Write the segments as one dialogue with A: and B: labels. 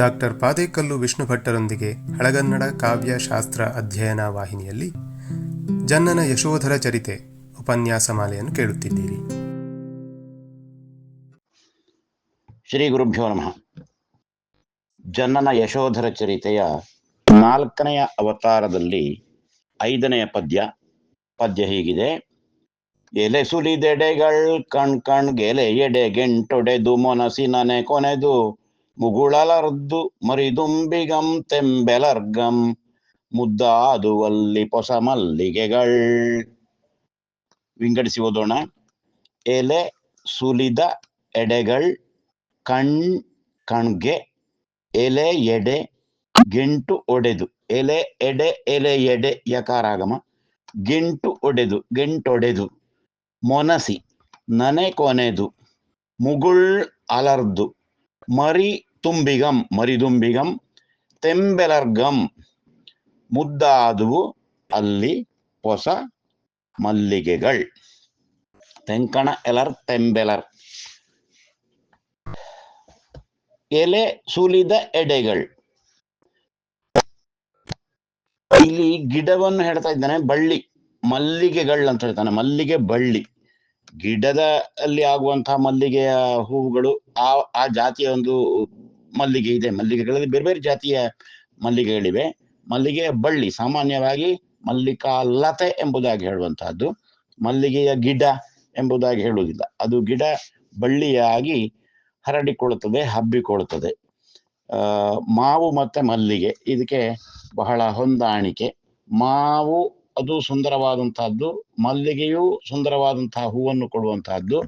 A: Doctor Padekallu Vishnu ಭಟ್ಟರೊಂದಿಗೆ ಹಳಗನ್ನಡ ಕಾವ್ಯ ಶಾಸ್ತ್ರ ಅಧ್ಯಯನ ವಾಹಿನಿಯಲ್ಲಿ ಜನ್ನನ ಯಶೋಧರ ಚರಿತೆ ಉಪನ್ಯಾಸ ಮಾಲೆಯನ್ನು ಕೇಳುತ್ತಿದ್ದೀರಿ.
B: ಶ್ರೀ ಗುರುಭ್ಯೋ ನಮಃ. ಜನ್ನನ ಯಶೋಧರ ಚರಿತೆಯ ನಾಲ್ಕನೆಯ ಅವತಾರದಲ್ಲಿ ಐದನೆಯ ಪದ್ಯ. ಪದ್ಯ ಹೀಗಿದೆ. ಎಲೆ ಸುಲಿದೆಡೆಗಳ್ ಕಣ್ ಕಣ್ ಗೆಲೆ ಎಡೆ ಗೆಂಟೊಡೆದು ಮೊನಸಿನನೆ ಕೊನೆದು ಮುಗುಳಲರ್ದು ಮರಿದುಂಬಿಗಂ ತೆಂಬೆಲರ್ಗಂ ಮುದ್ದಾದುವಲ್ಲಿ ಪೊಸ ಮಲ್ಲಿಗೆಗಳ್ ವಿಂಗಡಿಸಿ ಓದೋಣ. ಎಲೆ ಸುಲಿದ ಎಡೆಗಳ್, ಕಣ್, ಕಣ್ಗೆ, ಎಲೆ ಎಡೆ, ಗೆಂಟು ಒಡೆದು. ಎಲೆ ಎಡೆ ಎಲೆ ಎಡೆ, ಯಕಾರಾಗಮ. ಗೆಂಟು ಒಡೆದು, ಗೆಂಟೊಡೆದು. ಮೊನಸಿ, ನನೆ ಕೊನೆದು, ಮುಗುಳ್ ಅಲರ್ದು. ಮರಿ ತುಂಬಿಗಂ, ಮರಿದುಂಬಿಗಂ, ತೆಂಬೆಲರ್ಗಂ, ಮುದ್ದಾದುವು, ಅಲ್ಲಿ ಹೊಸ ಮಲ್ಲಿಗೆಗಳು. ತೆಂಕಣ, ಎಲರ್, ತೆಂಬೆಲರ್. ಎಲೆ ಸುಲಿದ ಎಡೆಗಳು. ಇಲ್ಲಿ ಗಿಡವನ್ನು ಹೇಳ್ತಾ ಇದ್ದಾನೆ, ಬಳ್ಳಿ. ಮಲ್ಲಿಗೆಗಳು ಅಂತ ಹೇಳ್ತಾನೆ, ಮಲ್ಲಿಗೆ ಬಳ್ಳಿ. ಗಿಡದ ಅಲ್ಲಿ ಆಗುವಂತಹ ಮಲ್ಲಿಗೆಯ ಹೂವುಗಳು ಆ ಆ ಜಾತಿಯ ಒಂದು ಮಲ್ಲಿಗೆ ಇದೆ. ಮಲ್ಲಿಗೆಗಳಲ್ಲಿ ಬೇರೆ ಬೇರೆ ಜಾತಿಯ ಮಲ್ಲಿಗೆಗಳಿವೆ. ಮಲ್ಲಿಗೆಯ ಬಳ್ಳಿ, ಸಾಮಾನ್ಯವಾಗಿ ಮಲ್ಲಿಕಾಲತೆ ಎಂಬುದಾಗಿ ಹೇಳುವಂತಹದ್ದು. ಮಲ್ಲಿಗೆಯ ಗಿಡ ಎಂಬುದಾಗಿ ಹೇಳುವುದಿಲ್ಲ. ಅದು ಗಿಡ ಬಳ್ಳಿಯಾಗಿ ಹರಡಿಕೊಳ್ಳುತ್ತದೆ, ಹಬ್ಬಿಕೊಳ್ಳುತ್ತದೆ. ಮಾವು ಮತ್ತೆ ಮಲ್ಲಿಗೆ, ಇದಕ್ಕೆ ಬಹಳ ಹೊಂದಾಣಿಕೆ. ಮಾವು ಅದು ಸುಂದರವಾದಂತಹದ್ದು, ಮಲ್ಲಿಗೆಯು ಸುಂದರವಾದಂತಹ ಹೂವನ್ನು ಕೊಡುವಂತಹದ್ದು.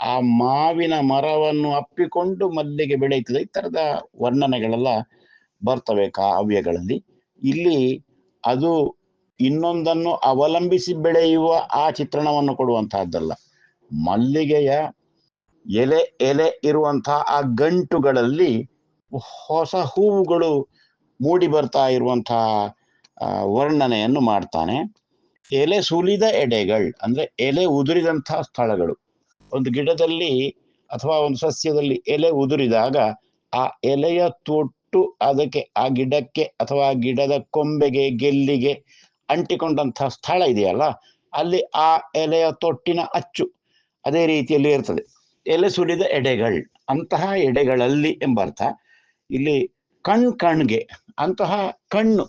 B: ಆ ಮಾವಿನ ಮರವನ್ನು ಅಪ್ಪಿಕೊಂಡು ಮಲ್ಲಿಗೆ ಬೆಳೆಯುತ್ತದೆ ಈ ತರದ ವರ್ಣನೆಗಳೆಲ್ಲ ಬರ್ತವೆ ಕಾವ್ಯಗಳಲ್ಲಿ ಇಲ್ಲಿ ಅದು ಇನ್ನೊಂದನ್ನು ಅವಲಂಬಿಸಿ ಬೆಳೆಯುವ ಆ ಚಿತ್ರಣವನ್ನು ಕೊಡುವಂತಹದ್ದಲ್ಲ. ಮಲ್ಲಿಗೆಯ ಎಲೆ ಎಲೆ ಇರುವಂತಹ ಆ ಗಂಟುಗಳಲ್ಲಿ ಹೊಸ ಹೂವುಗಳು ಮೂಡಿ ಬರ್ತಾ ಇರುವಂತಹ ವರ್ಣನೆಯನ್ನು ಮಾಡ್ತಾನೆ. ಎಲೆ ಸುಲಿದ ಎಡೆಗಳು, ಅಂದ್ರೆ ಎಲೆ ಉದುರಿದಂತಹ ಸ್ಥಳಗಳು. ಒಂದು ಗಿಡದಲ್ಲಿ ಅಥವಾ ಒಂದು ಸಸ್ಯದಲ್ಲಿ ಎಲೆ ಉದುರಿದಾಗ ಆ ಎಲೆಯ ತೊಟ್ಟು ಅದಕ್ಕೆ, ಆ ಗಿಡಕ್ಕೆ ಅಥವಾ ಆ ಗಿಡದ ಕೊಂಬೆಗೆ, ಗೆಲ್ಲಿಗೆ ಅಂಟಿಕೊಂಡಂತಹ ಸ್ಥಳ ಇದೆಯಲ್ಲ, ಅಲ್ಲಿ ಆ ಎಲೆಯ ತೊಟ್ಟಿನ ಅಚ್ಚು ಅದೇ ರೀತಿಯಲ್ಲಿ ಇರ್ತದೆ. ಎಲೆ ಸುಲಿದ ಎಡೆಗಳು, ಅಂತಹ ಎಡೆಗಳಲ್ಲಿ ಎಂಬ ಅರ್ಥ. ಇಲ್ಲಿ ಕಣ್ ಕಣ್ಗೆ, ಅಂತಹ ಕಣ್ಣು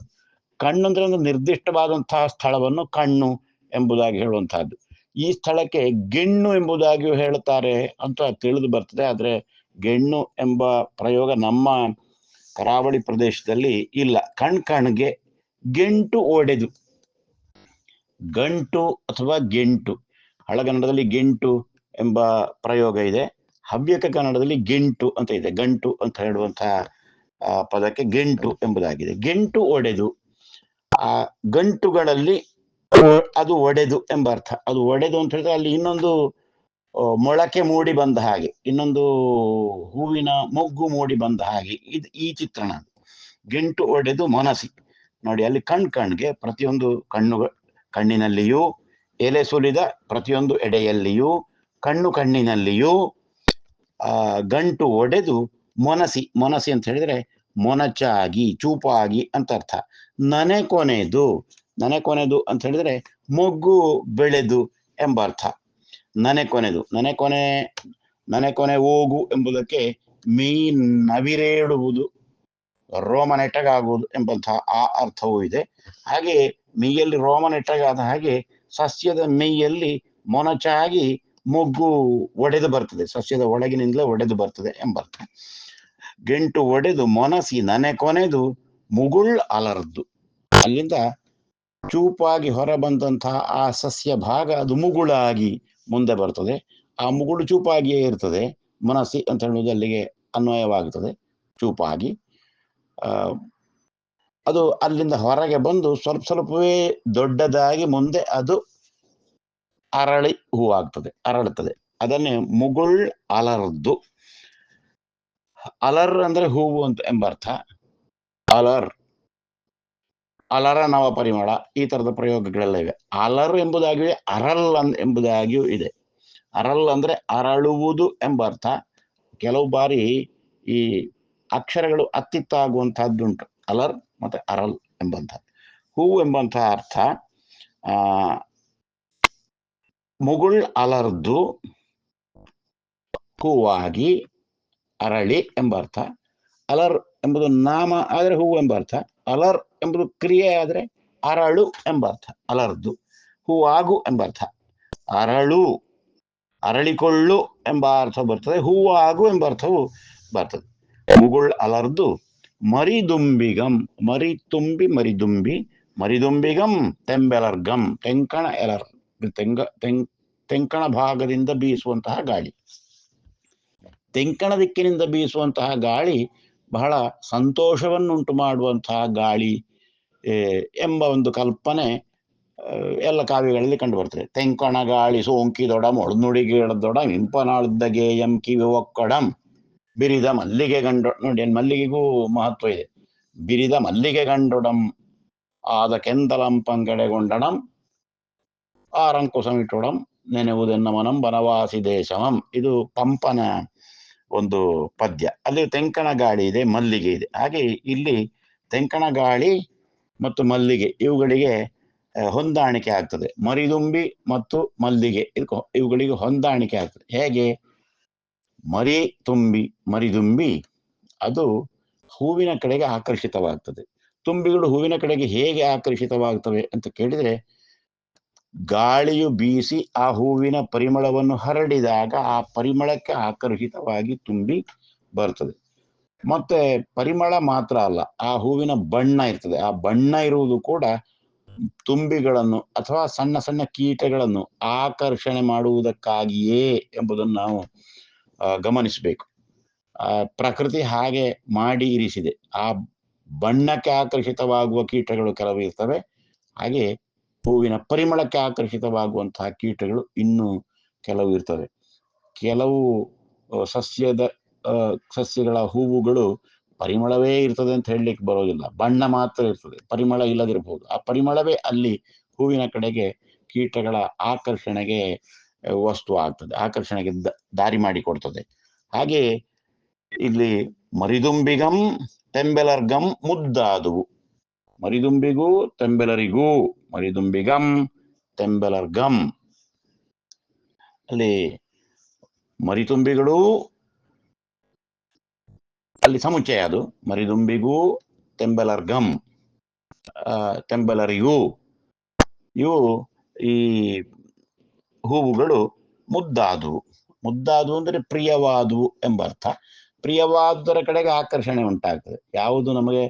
B: ಕಣ್ಣು ಅಂದ್ರೆ ಒಂದು ನಿರ್ದಿಷ್ಟವಾದಂತಹ ಸ್ಥಳವನ್ನು ಕಣ್ಣು ಎಂಬುದಾಗಿ ಹೇಳುವಂತಹದ್ದು. ಈ ಸ್ಥಳಕ್ಕೆ ಗೆಣ್ಣು ಎಂಬುದಾಗಿಯೂ ಹೇಳುತ್ತಾರೆ ಅಂತ ತಿಳಿದು ಬರ್ತದೆ. ಆದರೆ ಗೆಣ್ಣು ಎಂಬ ಪ್ರಯೋಗ ನಮ್ಮ ಕರಾವಳಿ ಪ್ರದೇಶದಲ್ಲಿ ಇಲ್ಲ. ಕಣ್ ಕಣ್ಗೆ ಗೆಂಟು ಒಡೆದು ಗಂಟು ಅಥವಾ ಗೆಂಟು. ಹಳಗನ್ನಡದಲ್ಲಿ ಗೆಂಟು ಎಂಬ ಪ್ರಯೋಗ ಇದೆ. ಹವ್ಯಕ ಕನ್ನಡದಲ್ಲಿ ಗೆಂಟು ಅಂತ ಇದೆ. ಗಂಟು ಅಂತ ಹೇಳುವಂತಹ ಪದಕ್ಕೆ ಗೆಂಟು ಎಂಬುದಾಗಿದೆ. ಗೆಂಟು ಒಡೆದು ಆ, ಗಂಟುಗಳಲ್ಲಿ ಅದು ಒಡೆದು ಎಂಬ ಅರ್ಥ. ಅದು ಒಡೆದು ಅಂತ ಹೇಳಿದ್ರೆ ಅಲ್ಲಿ ಇನ್ನೊಂದು ಮೊಳಕೆ ಮೂಡಿ ಬಂದ ಹಾಗೆ, ಇನ್ನೊಂದು ಹೂವಿನ ಮೊಗ್ಗು ಮೂಡಿ ಬಂದ ಹಾಗೆ, ಇದು ಈ ಚಿತ್ರಣ ಗೆಂಟು ಒಡೆದು ಮನಸಿ. ನೋಡಿ, ಅಲ್ಲಿ ಕಣ್ ಕಣ್ಗೆ ಪ್ರತಿಯೊಂದು ಕಣ್ಣು ಕಣ್ಣಿನಲ್ಲಿಯೂ, ಎಲೆ ಸುಲಿದ ಪ್ರತಿಯೊಂದು ಎಡೆಯಲ್ಲಿಯೂ, ಕಣ್ಣು ಕಣ್ಣಿನಲ್ಲಿಯೂ, ಆ, ಗಂಟು ಒಡೆದು ಮೊನಸಿ. ಮೊನಸಿ ಅಂತ ಹೇಳಿದ್ರೆ ಮೊನಚಾಗಿ, ಚೂಪಾಗಿ ಅಂತ ಅರ್ಥ. ನನೆ ಕೊನೆದು ನನೆ ಕೊನೆದು ಅಂತ ಹೇಳಿದ್ರೆ ಮೊಗ್ಗು ಬೆಳೆದು ಎಂಬ ಅರ್ಥ. ನನೆ ಕೊನೆದು ನನೆ ಕೊನೆ ನನೆ ಕೊನೆ ಹೋಗು ಎಂಬುದಕ್ಕೆ ಮೀ ನವಿರೇಳುವುದು ರೋಮ ನೆಟ್ಟಗಾಗುವುದು ಎಂಬಂತಹ ಆ ಅರ್ಥವೂ ಇದೆ. ಹಾಗೆ ಮೀಯಲ್ಲಿ ರೋಮ ನೆಟ್ಟಗಾದ ಹಾಗೆ ಸಸ್ಯದ ಮೀಯಲ್ಲಿ ಮೊನಚಾಗಿ ಮೊಗ್ಗು ಒಡೆದು ಬರ್ತದೆ. ಸಸ್ಯದ ಒಳಗಿನಿಂದಲೇ ಒಡೆದು ಬರ್ತದೆ ಎಂಬರ್ಥ ಗೆಂಟು ಒಡೆದು ಮೊನಸಿ ನನೆ ಕೊನೆದು ಮುಗುಳ್ ಅಲರದ್ದು ಅಲ್ಲಿಂದ ಚೂಪಾಗಿ ಹೊರ ಬಂದಂತಹ ಆ ಸಸ್ಯ ಭಾಗ ಅದು ಮುಗುಳಾಗಿ ಮುಂದೆ ಬರ್ತದೆ. ಆ ಮುಗುಳು ಚೂಪಾಗಿಯೇ ಇರ್ತದೆ. ಮನಸ್ಸಿ ಅಂತ ಹೇಳುವುದು ಅಲ್ಲಿಗೆ ಅನ್ವಯವಾಗುತ್ತದೆ ಚೂಪಾಗಿ. ಅದು ಅಲ್ಲಿಂದ ಹೊರಗೆ ಬಂದು ಸ್ವಲ್ಪ ಸ್ವಲ್ಪವೇ ದೊಡ್ಡದಾಗಿ ಮುಂದೆ ಅದು ಅರಳಿ ಹೂವಾಗ್ತದೆ, ಅರಳುತ್ತದೆ. ಅದನ್ನೇ ಮುಗುಳ್ ಅಲರ್ದು. ಅಲರ್ ಅಂದ್ರೆ ಹೂವು ಅಂತ ಎಂಬರ್ಥ. ಅಲರ್. ಅಲರ ನವ ಪರಿಮಳ ಈ ತರದ ಪ್ರಯೋಗಗಳೆಲ್ಲ ಇವೆ. ಅಲರ್ ಎಂಬುದಾಗಿಯೂ ಅರಲ್ ಅನ್- ಎಂಬುದಾಗಿಯೂ ಇದೆ. ಅರಲ್ ಅಂದ್ರೆ ಅರಳುವುದು ಎಂಬ ಅರ್ಥ. ಕೆಲವು ಬಾರಿ ಈ ಅಕ್ಷರಗಳು ಅತ್ತಿತ್ತ ಆಗುವಂತಹದ್ದುಂಟು ಅಲರ್ ಮತ್ತೆ ಅರಲ್ ಎಂಬಂತಹ ಹೂವು ಎಂಬಂತಹ ಅರ್ಥ, ಆ, ಮುಗುಳ್ ಅಲರ್ದು ಹೂವಾಗಿ ಅರಳಿ ಎಂಬ ಅರ್ಥ. ಅಲರ್ ಎಂಬುದು ನಾಮ, ಆದರೆ ಹೂವು ಎಂಬ ಅರ್ಥ. ಅಲರ್ ಎಂಬುದು ಕ್ರಿಯೆ ಆದರೆ ಅರಳು ಎಂಬ ಅರ್ಥ, ಅಲರ್ದು. ಹೂವಾಗು ಎಂಬರ್ಥ ಅರಳು, ಅರಳಿಕೊಳ್ಳು ಎಂಬ ಅರ್ಥ ಬರ್ತದೆ. ಹೂವಾಗು ಎಂಬ ಅರ್ಥವು ಬರ್ತದೆ. ಮುಗುಳ್ ಅಲರ್ದು, ಮರಿದುಂಬಿಗಂ ಮರಿ ತುಂಬಿ ಮರಿದುಂಬಿ, ಮರಿದುಂಬಿಗಂ ತೆಂಬೆಲರ್ಗಂ, ತೆಂಕಣ ಎಲರ್, ತೆಂಗ ತೆಂಗ್ ತೆಂಕಣ ಭಾಗದಿಂದ ಬೀಸುವಂತಹ ಗಾಳಿ. ತೆಂಕಣ ದಿಕ್ಕಿನಿಂದ ಬೀಸುವಂತಹ ಗಾಳಿ ಬಹಳ ಸಂತೋಷವನ್ನುಂಟು ಮಾಡುವಂತಹ ಗಾಳಿ ಎಂಬ ಒಂದು ಕಲ್ಪನೆ ಎಲ್ಲ ಕಾವ್ಯಗಳಲ್ಲಿ ಕಂಡು ಬರ್ತದೆ. ತೆಂಕಣ ಗಾಳಿ ಸೋಂಕಿದೊಡಂ ಒಳನುಡಿಗಿಡದೊಡಂ ಇಂಪನಾಳ್ದ ಗೇಯಂ ಕಿವಿ ಒಕ್ಕಡಂ, ಬಿರಿದ ಮಲ್ಲಿಗೆ ಗಂಡ, ನೋಡಿ ಮಲ್ಲಿಗೆಗೂ ಮಹತ್ವ ಇದೆ. ಬಿರಿದ ಮಲ್ಲಿಗೆ ಗಂಡೊಡಂ, ಆದ ಕೆಂದಲಂ ಪಂಗಡೆಗೊಂಡಣಂ ಆರಂಕುಸಮಿಟೊಡಂ ನೆನೆವುದೆನ್ನ ಮನಂ ಬನವಾಸಿ ದೇಶಮಂ. ಇದು ಪಂಪನ ಒಂದು ಪದ್ಯ. ಅಲ್ಲಿ ತೆಂಕಣ ಗಾಳಿ ಇದೆ, ಮಲ್ಲಿಗೆ ಇದೆ. ಹಾಗೆ ಇಲ್ಲಿ ತೆಂಕಣ ಗಾಳಿ ಮತ್ತು ಮಲ್ಲಿಗೆ ಇವುಗಳಿಗೆ ಹೊಂದಾಣಿಕೆ ಆಗ್ತದೆ. ಮರಿದುಂಬಿ ಮತ್ತು ಮಲ್ಲಿಗೆ ಇವುಗಳಿಗೆ ಹೊಂದಾಣಿಕೆ ಆಗ್ತದೆ. ಹೇಗೆ? ಮರಿ ತುಂಬಿ ಮರಿದುಂಬಿ, ಅದು ಹೂವಿನ ಕಡೆಗೆ ಆಕರ್ಷಿತವಾಗ್ತದೆ. ತುಂಬಿಗಳು ಹೂವಿನ ಕಡೆಗೆ ಹೇಗೆ ಆಕರ್ಷಿತವಾಗ್ತವೆ ಅಂತ ಕೇಳಿದ್ರೆ ಗಾಳಿಯು ಬೀಸಿ ಆ ಹೂವಿನ ಪರಿಮಳವನ್ನು ಹರಡಿದಾಗ ಆ ಪರಿಮಳಕ್ಕೆ ಆಕರ್ಷಿತವಾಗಿ ತುಂಬಿ ಬರ್ತದೆ. ಮತ್ತೆ ಪರಿಮಳ ಮಾತ್ರ ಅಲ್ಲ, ಆ ಹೂವಿನ ಬಣ್ಣ ಇರ್ತದೆ. ಆ ಬಣ್ಣ ಇರುವುದು ಕೂಡ ತುಂಬಿಗಳನ್ನು ಅಥವಾ ಸಣ್ಣ ಸಣ್ಣ ಕೀಟಗಳನ್ನು ಆಕರ್ಷಣೆ ಮಾಡುವುದಕ್ಕಾಗಿಯೇ ಎಂಬುದನ್ನು ನಾವು ಗಮನಿಸಬೇಕು. ಆ, ಪ್ರಕೃತಿ ಹಾಗೆ ಮಾಡಿ ಇರಿಸಿದೆ. ಆ ಬಣ್ಣಕ್ಕೆ ಆಕರ್ಷಿತವಾಗುವ ಕೀಟಗಳು ಕೆಲವು ಇರ್ತವೆ. ಹಾಗೆ ಹೂವಿನ ಪರಿಮಳಕ್ಕೆ ಆಕರ್ಷಿತವಾಗುವಂತಹ ಕೀಟಗಳು ಇನ್ನೂ ಕೆಲವು ಇರ್ತವೆ. ಕೆಲವು ಸಸ್ಯದ ಸಸ್ಯಗಳ ಹೂವುಗಳು ಪರಿಮಳವೇ ಇರ್ತದೆ ಅಂತ ಹೇಳಲಿಕ್ಕೆ ಬರೋದಿಲ್ಲ. ಬಣ್ಣ ಮಾತ್ರ ಇರ್ತದೆ. ಪರಿಮಳ ಇಲ್ಲದಿರಬಹುದು. ಆ ಪರಿಮಳವೇ ಅಲ್ಲಿ ಹೂವಿನ ಕಡೆಗೆ ಕೀಟಗಳ ಆಕರ್ಷಣೆಗೆ ವಸ್ತು ಆಗ್ತದೆ. ಆಕರ್ಷಣೆಗೆ ದಾರಿ ದಾರಿ ಮಾಡಿಕೊಡ್ತದೆ ಹಾಗೆ ಇಲ್ಲಿ ಮರಿದುಂಬಿಗಂ, ತೆಂಬೆಲರ್ಗಂ ಮುದ್ದಾದವು. ಮರಿದುಂಬಿಗೂ, ತೆಂಬೆಲರಿಗೂ ಮರಿದುಂಬಿಗಂ ತೆಂಬಲರ್ಗಂ ಅಲ್ಲಿ ಮರಿತುಂಬಿಗಳು ಅಲ್ಲಿ ಸಮುಚ್ಚಯ ಅದು. ಮರಿದುಂಬಿಗೂ ತೆಂಬೆಲರ್ಗಂ ತೆಂಬೆಲರಿಗೂ ಇವು ಈ ಹೂವುಗಳು ಮುದ್ದಾದವು. ಮುದ್ದಾದವು ಅಂದರೆ ಪ್ರಿಯವಾದವು ಎಂಬ ಅರ್ಥ ಪ್ರಿಯವಾದುದರ ಕಡೆಗೆ ಆಕರ್ಷಣೆ ಉಂಟಾಗ್ತದೆ. ಯಾವುದು ನಮಗೆ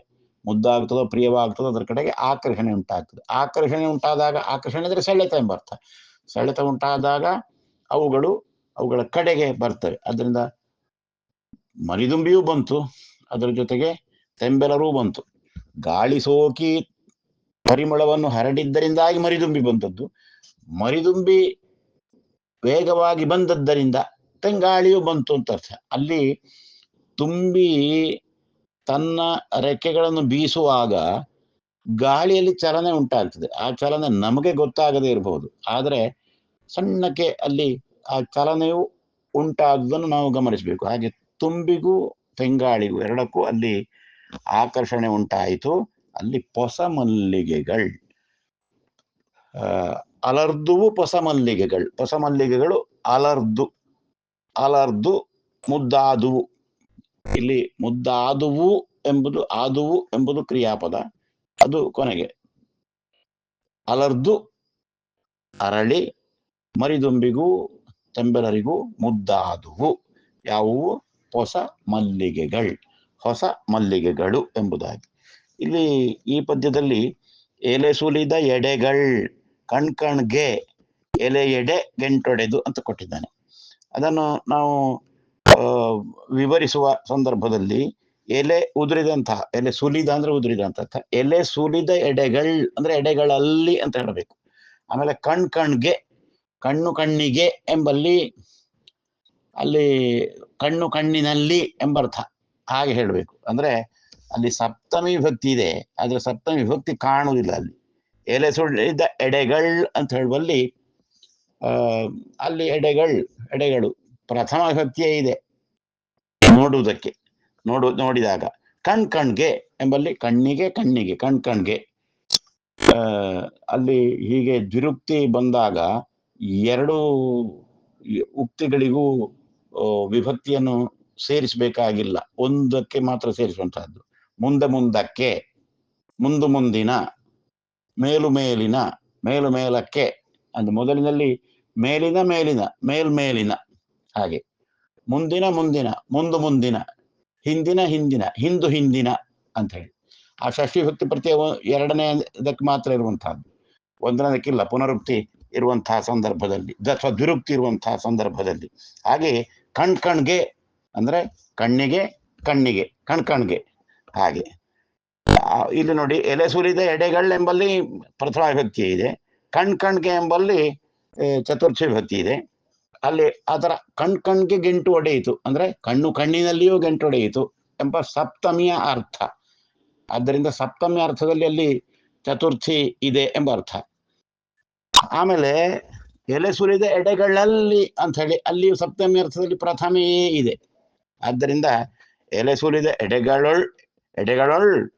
B: ಮುದ್ದಾಗ್ತದೋ ಪ್ರಿಯವಾಗ್ತದೋ ಅದರ ಕಡೆಗೆ ಆಕರ್ಷಣೆ ಉಂಟಾಗ್ತದೆ. ಆಕರ್ಷಣೆ ಉಂಟಾದಾಗ ಆಕರ್ಷಣೆ ಅಂದರೆ ಸೆಳೆತ ಎಂಬ ಅರ್ಥ ಸೆಳೆತ ಉಂಟಾದಾಗ ಅವುಗಳು ಅವುಗಳ ಕಡೆಗೆ ಬರ್ತವೆ. ಅದರಿಂದ ಮರಿದುಂಬಿಯೂ ಬಂತು, ಅದರ ಜೊತೆಗೆ ತೆಂಬೆಲರೂ ಬಂತು. ಗಾಳಿ ಸೋಕಿ ಪರಿಮಳವನ್ನು ಹರಡಿದ್ದರಿಂದಾಗಿ ಮರಿದುಂಬಿ ಬಂದದ್ದು. ಮರಿದುಂಬಿ ವೇಗವಾಗಿ ಬಂದದ್ದರಿಂದ ತೆಂಗಾಳಿಯೂ ಬಂತು ಅಂತ ಅರ್ಥ. ಅಲ್ಲಿ ತುಂಬಿ ತನ್ನ ರೆಕ್ಕೆಗಳನ್ನು ಬೀಸುವಾಗ ಗಾಳಿಯಲ್ಲಿ ಚಲನೆ ಉಂಟಾಗ್ತದೆ. ಆ ಚಲನೆ ನಮಗೆ ಗೊತ್ತಾಗದೇ ಇರಬಹುದು. ಆದರೆ ಸಣ್ಣಕ್ಕೆ ಅಲ್ಲಿ ಆ ಚಲನೆಯು ಉಂಟಾದುದನ್ನು ನಾವು ಗಮನಿಸಬೇಕು. ಹಾಗೆ ತುಂಬಿಗೂ ತೆಂಗಾಳಿಗೂ ಎರಡಕ್ಕೂ ಅಲ್ಲಿ ಆಕರ್ಷಣೆ ಉಂಟಾಯಿತು. ಅಲ್ಲಿ ಪೊಸ ಮಲ್ಲಿಗೆಗಳು ಅಲರ್ದುವು ಪೊಸ ಮಲ್ಲಿಗೆಗಳು ಪೊಸ ಮಲ್ಲಿಗೆಗಳು ಅಲರ್ದು ಅಲರ್ದು ಮುದ್ದಾದುವು. ಇಲ್ಲಿ ಮುದ್ದಾದುವು ಎಂಬುದು ಆದುವು ಎಂಬುದು ಕ್ರಿಯಾಪದ. ಅದು ಕೊನೆಗೆ. ಅಲರ್ದು, ಅರಳಿ, ಮರಿದುಂಬಿಗೂ, ತೆಂಬೆಲರಿಗೂ ಮುದ್ದಾದುವು. ಯಾವುವು? ಹೊಸ ಮಲ್ಲಿಗೆಗಳು. ಹೊಸ ಮಲ್ಲಿಗೆಗಳು ಎಂಬುದಾಗಿ. ಇಲ್ಲಿ ಈ ಪದ್ಯದಲ್ಲಿ ಎಲೆ ಸುಲಿದ ಎಡೆಗಳ್, ಕಣ್ ಕಣ್ಗೆ ಎಲೆ ಎಡೆ, ಗೆಂಟೊಡೆದು ಅಂತ ಕೊಟ್ಟಿದ್ದಾನೆ. ಅದನ್ನು ನಾವು ವಿವರಿಸುವ ಸಂದರ್ಭದಲ್ಲಿ ಎಲೆ ಉದುರಿದಂತಹ, ಎಲೆ ಸುಲಿದ ಅಂದ್ರೆ ಉದುರಿದಂತ ಎಲೆ ಸುಲಿದ ಎಡೆಗಳ್ ಅಂದ್ರೆ ಎಡೆಗಳಲ್ಲಿ ಅಂತ ಹೇಳಬೇಕು. ಆಮೇಲೆ ಕಣ್ ಕಣ್ಗೆ, ಕಣ್ಣು ಕಣ್ಣಿಗೆ ಎಂಬಲ್ಲಿ, ಅಲ್ಲಿ ಕಣ್ಣು ಕಣ್ಣಿನಲ್ಲಿ ಎಂಬರ್ಥ. ಹಾಗೆ ಹೇಳಬೇಕು. ಅಂದ್ರೆ ಅಲ್ಲಿ ಸಪ್ತಮಿ ವಿಭಕ್ತಿ ಇದೆ, ಆದ್ರೆ ಸಪ್ತಮಿ ವಿಭಕ್ತಿ ಕಾಣುವುದಿಲ್ಲ ಅಲ್ಲಿ. ಎಲೆ ಸುಳಿದ ಎಡೆಗಳ್ ಅಂತ ಹೇಳುವಲ್ಲಿ ಅಲ್ಲಿ ಎಡೆಗಳ್, ಎಡೆಗಳು ಪ್ರಥಮ ವಿಭಕ್ತಿಯೇ ಇದೆ. ನೋಡುವುದಕ್ಕೆ, ನೋಡು, ನೋಡಿದಾಗ, ಕಣ್ ಕಣ್ಗೆ ಎಂಬಲ್ಲಿ ಕಣ್ಣಿಗೆ ಕಣ್ಣಿಗೆ, ಕಣ್ ಕಣ್ಗೆ ಅಲ್ಲಿ ಹೀಗೆ ದ್ವಿರುಕ್ತಿ ಬಂದಾಗ ಎರಡು ಉಕ್ತಿಗಳಿಗೂ ವಿಭಕ್ತಿಯನ್ನು ಸೇರಿಸಬೇಕಾಗಿಲ್ಲ. ಒಂದಕ್ಕೆ ಮಾತ್ರ ಸೇರಿಸುವಂತಹದ್ದು. ಮುಂದೆ ಮುಂದಕ್ಕೆ, ಮುಂದು ಮುಂದಿನ, ಮೇಲು ಮೇಲಿನ, ಮೇಲು ಮೇಲಕ್ಕೆ ಅಂದ್ರೆ ಮೊದಲಿನಲ್ಲಿ ಮೇಲಿನ ಮೇಲಿನ ಮೇಲ್ಮೇಲಿನ ಹಾಗೆ. ಮುಂದಿನ ಮುಂದಿನ, ಮುಂದು ಮುಂದಿನ, ಹಿಂದಿನ ಹಿಂದಿನ, ಹಿಂದು ಹಿಂದಿನ ಅಂತ ಹೇಳಿ. ಆ ಷಷ್ಠಿ ಭಕ್ತಿ ಪ್ರತಿ ಎರಡನೇ ಇದಕ್ಕೆ ಮಾತ್ರ ಇರುವಂತಹದ್ದು ಒಂದನೇದಕ್ಕಿಲ್ಲ, ಪುನರುಕ್ತಿ ಇರುವಂತಹ ಸಂದರ್ಭದಲ್ಲಿ ಅಥವಾ ದ್ವಿರುಕ್ತಿ ಇರುವಂತಹ ಸಂದರ್ಭದಲ್ಲಿ. ಹಾಗೆ ಕಣ್ ಕಣ್ಗೆ ಅಂದ್ರೆ ಕಣ್ಣಿಗೆ ಕಣ್ಣಿಗೆ, ಕಣ್ ಕಣ್ಗೆ ಹಾಗೆ. ಇಲ್ಲಿ ನೋಡಿ ಎಲೆ ಸುರಿದ ಎಡೆಗಳೆಂಬಲ್ಲಿ ಪ್ರಥಮ ವಿಭಕ್ತಿ ಇದೆ, ಕಣ್ ಕಣ್ಗೆ ಎಂಬಲ್ಲಿ ಚತುರ್ಥಿ ಭಕ್ತಿ ಇದೆ. ಅಲ್ಲಿ ಅದರ ಕಣ್ ಕಣ್ಗೆ ಗೆಂಟು ಒಡೆಯಿತು. ಅಂದ್ರೆ ಕಣ್ಣು ಕಣ್ಣಿನಲ್ಲಿಯೂ ಗೆಂಟು ಒಡೆಯಿತು ಎಂಬ ಸಪ್ತಮಿಯ ಅರ್ಥ. ಆದ್ದರಿಂದ ಸಪ್ತಮಿಯ ಅರ್ಥದಲ್ಲಿ ಅಲ್ಲಿ ಚತುರ್ಥಿ ಇದೆ ಎಂಬ ಅರ್ಥ. ಆಮೇಲೆ ಎಲೆ ಸುರಿದ ಎಡೆಗಳಲ್ಲಿ ಅಂತ ಹೇಳಿ ಅಲ್ಲಿಯೂ ಸಪ್ತಮಿ ಅರ್ಥದಲ್ಲಿ ಪ್ರಥಮೆಯೇ ಇದೆ. ಆದ್ದರಿಂದ ಎಲೆ ಸುರಿದ ಎಡೆಗಳೊಳ್ ಎಡೆಗಳೊಳ್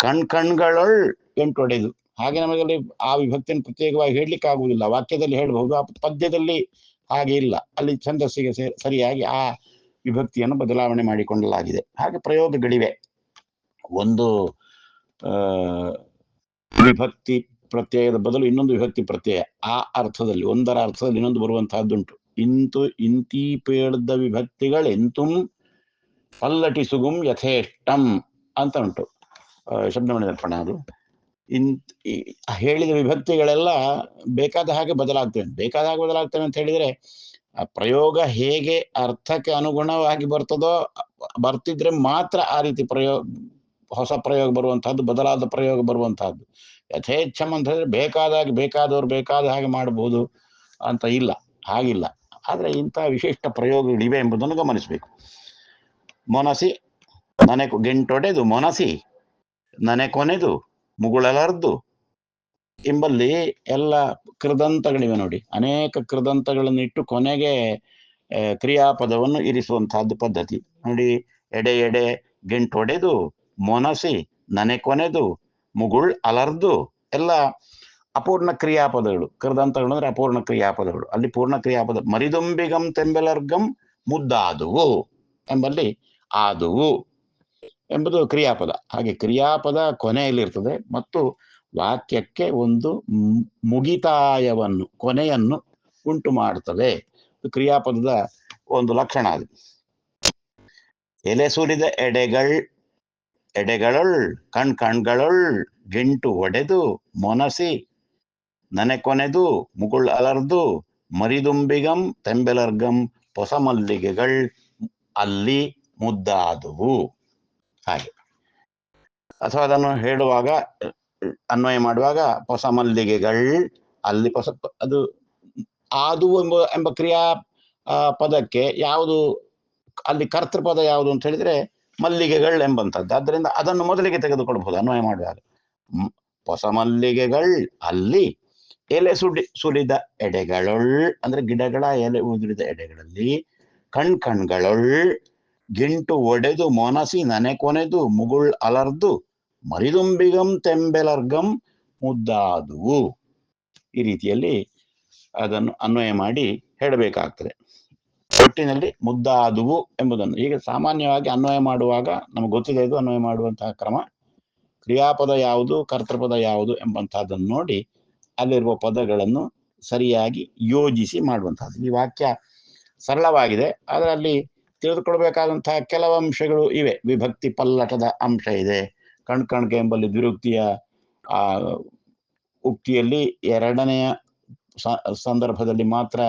B: ಕಣ್ ಕಣ್ಗಳೊಳ್ ಗೆಂಟು ಒಡೆದು. ಹಾಗೆ ನಮಗಲ್ಲಿ ಆ ವಿಭಕ್ತಿಯನ್ನು ಪ್ರತ್ಯೇಕವಾಗಿ ಹೇಳಲಿಕ್ಕೆ ಆಗುವುದಿಲ್ಲ ವಾಕ್ಯದಲ್ಲಿ ಹೇಳಬಹುದು. ಆ ಪದ್ಯದಲ್ಲಿ ಹಾಗೆ ಇಲ್ಲ. ಅಲ್ಲಿ ಛಂದಸ್ಸಿಗೆ ಸರಿಯಾಗಿ ಆ ವಿಭಕ್ತಿಯನ್ನು ಬದಲಾವಣೆ ಮಾಡಿಕೊಳ್ಳಲಾಗಿದೆ. ಹಾಗೆ ಪ್ರಯೋಗಗಳಿವೆ. ಒಂದು ವಿಭಕ್ತಿ ಪ್ರತ್ಯಯದ ಬದಲು ಇನ್ನೊಂದು ವಿಭಕ್ತಿ ಪ್ರತ್ಯಯ. ಆ ಅರ್ಥದಲ್ಲಿ, ಒಂದರ ಅರ್ಥದಲ್ಲಿ ಇನ್ನೊಂದು ಬರುವಂತಹದ್ದುಂಟು. ಇಂತು, ಇಂತೀ ಪೇಳ್ದ ವಿಭಕ್ತಿಗಳೆಂತುಂ ಪಲ್ಲಟಿಸುಗುಂ ಯಥೇಷ್ಟಂ ಅಂತ ಉಂಟು. ಶಬ್ದಮಣಿ ದರ್ಪಣ ಅದು. ಈ ಹೇಳಿದ ವಿಭಕ್ತಿಗಳೆಲ್ಲ ಬೇಕಾದ ಹಾಗೆ ಬದಲಾಗ್ತವೆ. ಬೇಕಾದ ಹಾಗೆ ಬದಲಾಗ್ತವೆ ಅಂತ ಹೇಳಿದ್ರೆ, ಆ ಪ್ರಯೋಗ ಹೇಗೆ ಅರ್ಥಕ್ಕೆ ಅನುಗುಣವಾಗಿ ಬರ್ತದೋ, ಬರ್ತಿದ್ರೆ ಮಾತ್ರ ಆ ರೀತಿ ಪ್ರಯೋಗ ಹೊಸ ಪ್ರಯೋಗ ಬರುವಂತಹದ್ದು, ಬದಲಾದ ಪ್ರಯೋಗ ಬರುವಂತಹದ್ದು. ಯಥೇಚ್ಛ ಅಂತ ಹೇಳಿದ್ರೆ ಬೇಕಾದಾಗ ಬೇಕಾದವ್ರು ಬೇಕಾದ ಹಾಗೆ ಮಾಡಬಹುದು ಅಂತ ಇಲ್ಲ, ಹಾಗಿಲ್ಲ. ಆದ್ರೆ ಇಂತಹ ವಿಶಿಷ್ಟ ಪ್ರಯೋಗಗಳಿವೆ ಎಂಬುದನ್ನು ಗಮನಿಸಬೇಕು. ಮೊನಸಿ, ನನೆ ಗೆಂಟೊಡೆದು ಮೊನಸಿ, ನನೆ ಕೊನೆದು ಮುಗುಳಲರ್ದು ಎಂಬಲ್ಲಿ ಎಲ್ಲ ಕೃದಂತಗಳಿವೆ ನೋಡಿ. ಅನೇಕ ಕೃದಂತಗಳನ್ನು ಇಟ್ಟು ಕೊನೆಗೆ ಕ್ರಿಯಾಪದವನ್ನು ಇರಿಸುವಂತಹದ್ದು ಪದ್ಧತಿ. ನೋಡಿ, ಎಡೆ ಎಡೆ, ಗೆಂಟೊಡೆದು, ಮೊನಸಿ, ನನೆ ಕೊನೆದು, ಮುಗುಳ್ ಅಲರ್ದು, ಎಲ್ಲ ಅಪೂರ್ಣ ಕ್ರಿಯಾಪದಗಳು. ಕೃದಂತಗಳು ಅಂದ್ರೆ ಅಪೂರ್ಣ ಕ್ರಿಯಾಪದಗಳು. ಅಲ್ಲಿ ಪೂರ್ಣ ಕ್ರಿಯಾಪದ, ಮರಿದುಂಬಿಗಂ ತೆಂಬೆಲರ್ಗಂ ಮುದ್ದಾದುವು ಎಂಬಲ್ಲಿ ಆದುವು. ಎಂಬುದು ಕ್ರಿಯಾಪದ. ಹಾಗೆ ಕ್ರಿಯಾಪದ ಕೊನೆಯಲ್ಲಿರ್ತದೆ. ಮತ್ತು ವಾಕ್ಯಕ್ಕೆ ಒಂದು ಮುಗಿತಾಯವನ್ನು, ಕೊನೆಯನ್ನು ಉಂಟು ಮಾಡುತ್ತದೆ ಕ್ರಿಯಾಪದದ ಒಂದು ಲಕ್ಷಣ ಅದು ಎಲೆ ಸುರಿದ ಎಡೆಗಳ್ ಎಡೆಗಳೊಳ್ ಕಣ್ ಕಣ್ಗಳೊಳ್ ಗಿಂಟು ಒಡೆದು, ಮೊನಸಿ, ನನೆ ಕೊನೆದು, ಮುಗುಳ್ ಅಲರ್ದು, ಮರಿದುಂಬಿಗಂ, ತೆಂಬೆಲರ್ಗಂ ಹೊಸ ಮಲ್ಲಿಗೆಗಳ್ ಅಲ್ಲಿ ಮುದ್ದಾದುವು. ಹಾಗೆ. ಅಥವಾ ಅದನ್ನು ಹೇಳುವಾಗ, ಅನ್ವಯ ಮಾಡುವಾಗ ಹೊಸ ಮಲ್ಲಿಗೆಗಳ್, ಅಲ್ಲಿ ಹೊಸ ಅದು ಆದು ಎಂಬ ಎಂಬ ಕ್ರಿಯಾ ಪದಕ್ಕೆ ಯಾವುದು, ಅಲ್ಲಿ ಕರ್ತೃಪದ ಯಾವುದು ಅಂತ ಹೇಳಿದ್ರೆ ಮಲ್ಲಿಗೆಗಳ್ ಎಂಬಂತದ್ದು ಆದ್ದರಿಂದ ಅದನ್ನು ಮೊದಲಿಗೆ ತೆಗೆದುಕೊಳ್ಬಹುದು, ಅನ್ವಯ ಮಾಡುವಾಗ. ಹೊಸ ಮಲ್ಲಿಗೆಗಳ್, ಅಲ್ಲಿ ಎಲೆ ಸುಡಿ ಸುಲಿದ ಎಡೆಗಳೊಳ್ ಅಂದ್ರೆ ಗಿಡಗಳ ಎಲೆ ಉದುರಿದ ಎಡೆಗಳಲ್ಲಿ, ಕಣ್ ಕಣ್ಗಳೊಳ್ ಗಿಂಟು ಒಡೆದು ಮೊನಸಿ ನನೆ ಕೊನೆದು ಮುಗುಳ್ ಅಲರ್ದು ಮರಿದುಂಬಿಗಂ ತೆಂಬೆಲರ್ಗಂ ಮುದ್ದಾದುವು. ಈ ರೀತಿಯಲ್ಲಿ ಅದನ್ನು ಅನ್ವಯ ಮಾಡಿ ಹೇಳಬೇಕಾಗ್ತದೆ. ಒಟ್ಟಿನಲ್ಲಿ ಮುದ್ದಾದುವು ಎಂಬುದನ್ನು. ಈಗ ಸಾಮಾನ್ಯವಾಗಿ ಅನ್ವಯ ಮಾಡುವಾಗ ನಮಗೆ ಗೊತ್ತಿದೆ ಇದು ಅನ್ವಯ ಮಾಡುವಂತಹ ಕ್ರಮ. ಕ್ರಿಯಾಪದ ಯಾವುದು, ಕರ್ತೃಪದ ಯಾವುದು ಎಂಬಂತಹದ್ದನ್ನು ನೋಡಿ ಅಲ್ಲಿರುವ ಪದಗಳನ್ನು ಸರಿಯಾಗಿ ಯೋಜಿಸಿ ಮಾಡುವಂತಹದ್ದು ಈ ವಾಕ್ಯ ಸರಳವಾಗಿದೆ. ಅದರಲ್ಲಿ ತಿಳಿದುಕೊಳ್ಬೇಕಾದಂತಹ ಕೆಲವು ಅಂಶಗಳು ಇವೆ. ವಿಭಕ್ತಿ ಪಲ್ಲಟದ ಅಂಶ ಇದೆ. ಕಣ್ ಕಣ್ಗೆ ಎಂಬಲ್ಲಿ ದ್ವಿರುಕ್ತಿಯ, ಆ, ಉಕ್ತಿಯಲ್ಲಿ ಎರಡನೆಯ ಸಂದರ್ಭದಲ್ಲಿ ಮಾತ್ರ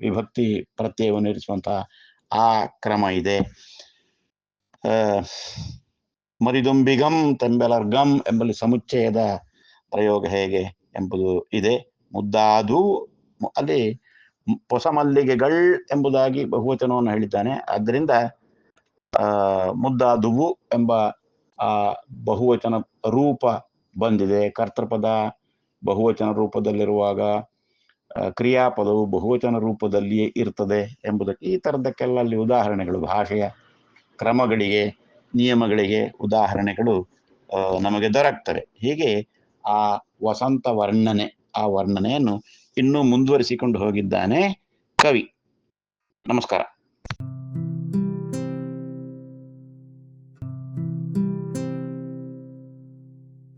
B: ವಿಭಕ್ತಿ ಪ್ರತ್ಯಯವನ್ನು ಇರಿಸುವಂತಹ ಆ ಕ್ರಮ ಇದೆ. ಮರಿದುಂಬಿಗಂ ತೆಂಬೆಲರ್ಗಂ ಎಂಬಲ್ಲಿ ಸಮುಚ್ಚಯದ ಪ್ರಯೋಗ ಹೇಗೆ ಎಂಬುದು ಇದೆ. ಮುದ್ದಾದು, ಅಲ್ಲಿ ಹೊಸ ಮಲ್ಲಿಗೆಗಳ್ ಎಂಬುದಾಗಿ ಬಹುವಚನವನ್ನು ಹೇಳಿದ್ದಾನೆ. ಆದ್ದರಿಂದ ಮುದ್ದಾದುವು ಎಂಬ, ಆ, ಬಹುವಚನ ರೂಪ ಬಂದಿದೆ. ಕರ್ತೃಪದ ಬಹುವಚನ ರೂಪದಲ್ಲಿರುವಾಗ ಕ್ರಿಯಾಪದವು ಬಹುವಚನ ರೂಪದಲ್ಲಿಯೇ ಇರ್ತದೆ ಎಂಬುದಕ್ಕೆ ಈ ತರದಕ್ಕೆಲ್ಲ ಅಲ್ಲಿ ಉದಾಹರಣೆಗಳು, ಭಾಷೆಯ ಕ್ರಮಗಳಿಗೆ, ನಿಯಮಗಳಿಗೆ ಉದಾಹರಣೆಗಳು ನಮಗೆ ದೊರಕ್ತವೆ. ಹೀಗೆ ಆ ವಸಂತ ವರ್ಣನೆ, ಆ ವರ್ಣನೆಯನ್ನು ಇನ್ನೂ ಮುಂದುವರಿಸಿಕೊಂಡು ಹೋಗಿದ್ದಾನೆ ಕವಿ. ನಮಸ್ಕಾರ.